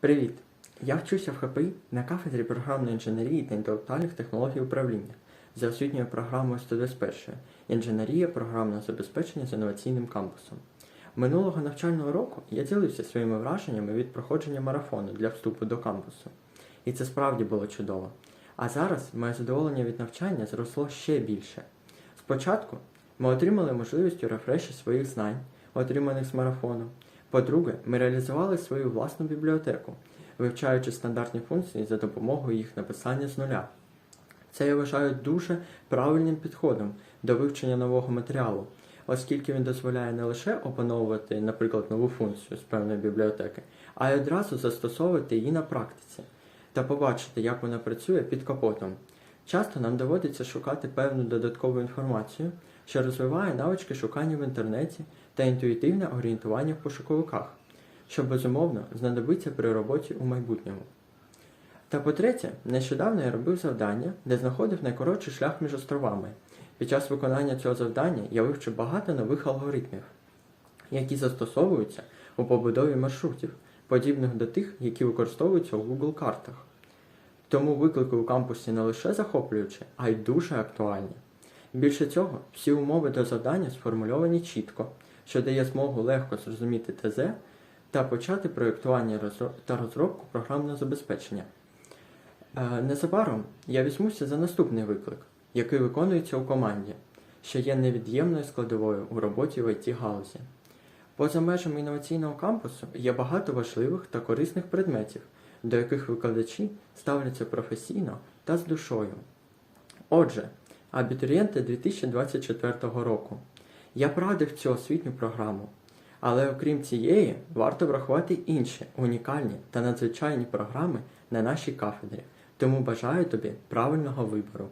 Привіт! Я вчуся в ХПІ на кафедрі програмної інженерії та інтелектуальних технологій управління за освітньою програмою 121 Інженерія програмного забезпечення з інноваційним кампусом. Минулого навчального року я ділився своїми враженнями від проходження марафону для вступу до кампусу. І це справді було чудово. А зараз моє задоволення від навчання зросло ще більше. Спочатку ми отримали можливість у рефреші своїх знань, отриманих з марафону. По-друге, ми реалізували свою власну бібліотеку, вивчаючи стандартні функції за допомогою їх написання з нуля. Це я вважаю дуже правильним підходом до вивчення нового матеріалу, оскільки він дозволяє не лише опановувати, наприклад, нову функцію з певної бібліотеки, а й одразу застосовувати її на практиці та побачити, як вона працює під капотом. Часто нам доводиться шукати певну додаткову інформацію, що розвиває навички шукання в інтернеті та інтуїтивне орієнтування в пошуковиках, що безумовно знадобиться при роботі у майбутньому. Та по-третє, нещодавно я робив завдання, де знаходив найкоротший шлях між островами. Під час виконання цього завдання я вивчив багато нових алгоритмів, які застосовуються у побудові маршрутів, подібних до тих, які використовуються у Google картах. Тому виклики у кампусі не лише захоплюючі, а й дуже актуальні. Більше цього, всі умови до завдання сформульовані чітко, що дає змогу легко зрозуміти ТЗ та почати проєктування та розробку програмного забезпечення. Е, Незабаром я візьмуся за наступний виклик, який виконується у команді, що є невід'ємною складовою у роботі в it галузі. Поза межами інноваційного кампусу є багато важливих та корисних предметів, до яких викладачі ставляться професійно та з душою. Отже, абітурієнти 2024 року. Я порадив цю освітню програму. Але окрім цієї, варто врахувати інші унікальні та надзвичайні програми на нашій кафедрі. Тому бажаю тобі правильного вибору.